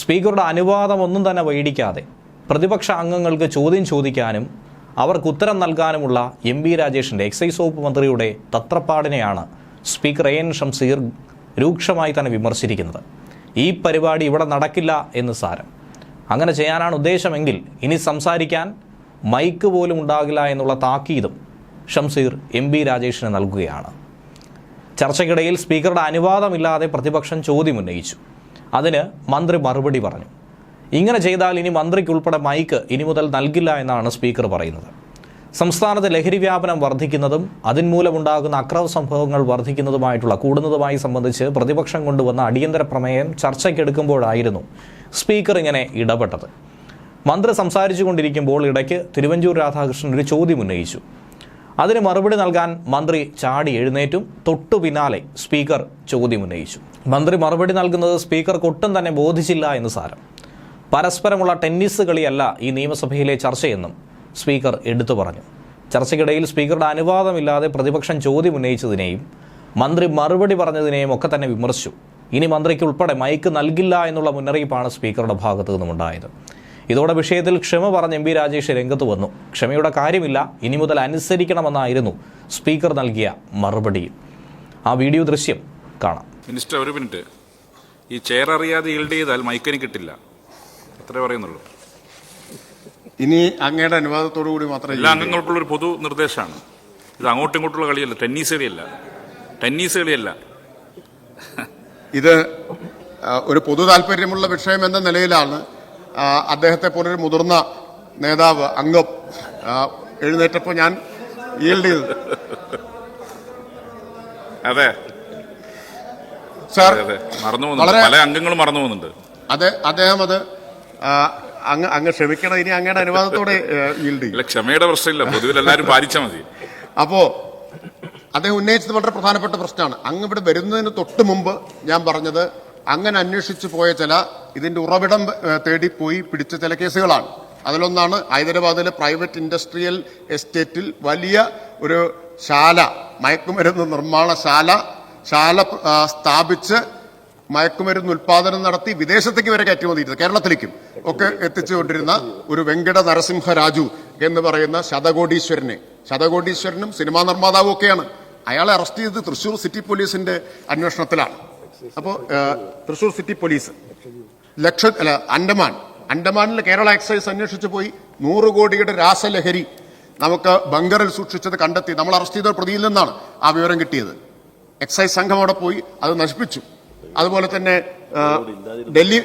സ്പീക്കറുടെ അനുവാദം ഒന്നും തന്നെ വൈഡിക്കാതെ പ്രതിപക്ഷ അംഗങ്ങൾക്ക് ചോദ്യം ചോദിക്കാനും അവർക്ക് ഉത്തരം നൽകാനുമുള്ള എം ബി രാജേഷിന്റെ എക്സൈസ് വകുപ്പ് മന്ത്രിയുടെ തത്രപ്പാടിനെയാണ് സ്പീക്കർ എ എൻ ഷംസീർ രൂക്ഷമായി തന്നെ വിമർശിച്ചിരിക്കുന്നത്. ഈ പരിപാടി ഇവിടെ നടക്കില്ല എന്ന് സാരം. അങ്ങനെ ചെയ്യാനാണ് ഉദ്ദേശമെങ്കിൽ ഇനി സംസാരിക്കാൻ മൈക്ക് പോലും ഉണ്ടാകില്ല എന്നുള്ള താക്കീതും ഷംസീർ എം ബി രാജേഷിന് നൽകുകയാണ്. ചർച്ചയ്ക്കിടയിൽ സ്പീക്കറുടെ അനുവാദമില്ലാതെ പ്രതിപക്ഷം ചോദ്യമുന്നയിച്ചു അതിന് മന്ത്രി മറുപടി പറഞ്ഞു. ഇങ്ങനെ ചെയ്താൽ ഇനി മന്ത്രിക്കുൾപ്പെടെ മൈക്ക് ഇനി മുതൽ നൽകില്ല എന്നാണ് സ്പീക്കർ പറയുന്നത്. സംസ്ഥാനത്ത് ലഹരി വ്യാപനം വർദ്ധിക്കുന്നതും അതിന്മൂലമുണ്ടാകുന്ന അക്രമ സംഭവങ്ങൾ വർദ്ധിക്കുന്നതുമായിട്ടുള്ള കൂടുന്നതുമായി സംബന്ധിച്ച് പ്രതിപക്ഷം കൊണ്ടുവന്ന അടിയന്തര പ്രമേയം ചർച്ചയ്ക്കെടുക്കുമ്പോഴായിരുന്നു സ്പീക്കർ ഇങ്ങനെ ഇടപെട്ടത്. മന്ത്രി സംസാരിച്ചു കൊണ്ടിരിക്കുമ്പോൾ ഇടയ്ക്ക് തിരുവഞ്ചൂർ രാധാകൃഷ്ണൻ ഒരു ചോദ്യം ഉന്നയിച്ചു. അതിന് മറുപടി നൽകാൻ മന്ത്രി ചാടി എഴുന്നേറ്റും തൊട്ടു പിന്നാലെ സ്പീക്കർ ചോദ്യം ഉന്നയിച്ചു. മന്ത്രി മറുപടി നൽകുന്നത് സ്പീക്കർക്ക് ഒട്ടും തന്നെ ബോധിച്ചില്ല എന്ന് സാരം. പരസ്പരമുള്ള ടെന്നീസ് കളിയല്ല ഈ നിയമസഭയിലെ ചർച്ചയെന്നും സ്പീക്കർ എടുത്തു പറഞ്ഞു. ചർച്ചയ്ക്കിടയിൽ സ്പീക്കറുടെ അനുവാദമില്ലാതെ പ്രതിപക്ഷം ചോദ്യം ഉന്നയിച്ചതിനെയും മന്ത്രി മറുപടി പറഞ്ഞതിനെയും ഒക്കെ തന്നെ വിമർശിച്ചു. ഇനി മന്ത്രിക്ക് ഉൾപ്പെടെ മൈക്ക് നൽകില്ല എന്നുള്ള മുന്നറിയിപ്പാണ് സ്പീക്കറുടെ ഭാഗത്തു നിന്നുമുണ്ടായത് ഇതോടെ വിഷയത്തിൽ ക്ഷമ പറഞ്ഞ് എം പി രാജേഷ് രംഗത്ത് വന്നു. ക്ഷമയുടെ കാര്യമില്ല ഇനി മുതൽ അനുസരിക്കണമെന്നായിരുന്നു സ്പീക്കർ നൽകിയ മറുപടി ആ വീഡിയോ ദൃശ്യം കാണാം. മിനിസ്റ്റർ ഒരു മിനിറ്റ്. ഈ ചെയർ അറിയാതെ ഈൽഡ് ചെയ്താൽ മൈക്കിന് കിട്ടില്ല. അത്രേ പറയുന്നുള്ളൂ. ഇനി അങ്ങയുടെ അനുവാദത്തോടു കൂടി മാത്രമേ എല്ലാ അംഗങ്ങൾക്കുള്ള ഒരു പൊതു നിർദ്ദേശമാണ്. ഇത് അങ്ങോട്ടും ഇങ്ങോട്ടുള്ള കളിയല്ല ടെന്നീസ് കളിയല്ല. ടെന്നീസ് കളിയല്ല. ഇത് ഒരു പൊതു താല്പര്യമുള്ള വിഷയം എന്ന നിലയിലാണ് അദ്ദേഹത്തെ പോലൊരു മുതിർന്ന നേതാവ് അംഗം എഴുന്നേറ്റപ്പോൾ ഞാൻ ഈൽഡ് ചെയ്തത്. അതെ. സാർ മറന്നു പല അംഗങ്ങളും മറന്നു പോകുന്നുണ്ട് അതെ അദ്ദേഹം അത് അങ്ങ് അങ്ങ് ക്ഷമിക്കണം. ഇനി അങ്ങയുടെ അനുവാദത്തോടെ ക്ഷമയുടെ പ്രശ്നമില്ല. പൊതുവിൽ എല്ലാവരും പാലിച്ചാൽ മതി. അപ്പോ അദ്ദേഹം ഉന്നയിച്ചത് വളരെ പ്രധാനപ്പെട്ട പ്രശ്നമാണ്. അങ്ങ് ഇവിടെ വരുന്നതിന് തൊട്ട് മുമ്പ് ഞാൻ പറഞ്ഞത് അങ്ങനെ അന്വേഷിച്ചു പോയ ചില ഇതിന്റെ ഉറവിടം ഏഹ്, തേടി പോയി പിടിച്ച ചില കേസുകളാണ്. അതിലൊന്നാണ് ഹൈദരാബാദിലെ പ്രൈവറ്റ് ഇൻഡസ്ട്രിയൽ എസ്റ്റേറ്റിൽ വലിയ ഒരു ശാല മയക്കുമരുന്ന് നിർമ്മാണശാല ശാല സ്ഥാപിച്ച് മയക്കുമരുന്ന് ഉൽപാദനം നടത്തി വിദേശത്തേക്ക് വരെ കയറ്റുമതി ചെയ്തത് കേരളത്തിലേക്കും ഒക്കെ എത്തിച്ചുകൊണ്ടിരുന്ന ഒരു വെങ്കട നരസിംഹ രാജു എന്ന് പറയുന്ന ശതകോടീശ്വരനെ. ശതകോടീശ്വരനും സിനിമാ നിർമ്മാതാവും ഒക്കെയാണ്. അയാളെ അറസ്റ്റ് ചെയ്ത് തൃശൂർ സിറ്റി പോലീസിന്റെ അന്വേഷണത്തിലാണ്. അപ്പോൾ തൃശൂർ സിറ്റി പോലീസ്. ലക്ഷ അല്ല അണ്ടമാൻ. അണ്ടമാനിൽ കേരള എക്സൈസ് അന്വേഷിച്ചു പോയി. നൂറ് കോടിയുടെ രാസലഹരി നമുക്ക് ബങ്കറിൽ സൂക്ഷിച്ചത് കണ്ടെത്തി. നമ്മൾ അറസ്റ്റ് ചെയ്ത പ്രതിയിൽ നിന്നാണ് ആ വിവരം കിട്ടിയത്. എക്സൈസ് സംഘം അവിടെ പോയി അത് നശിപ്പിച്ചു. അതുപോലെ തന്നെ ഡൽഹി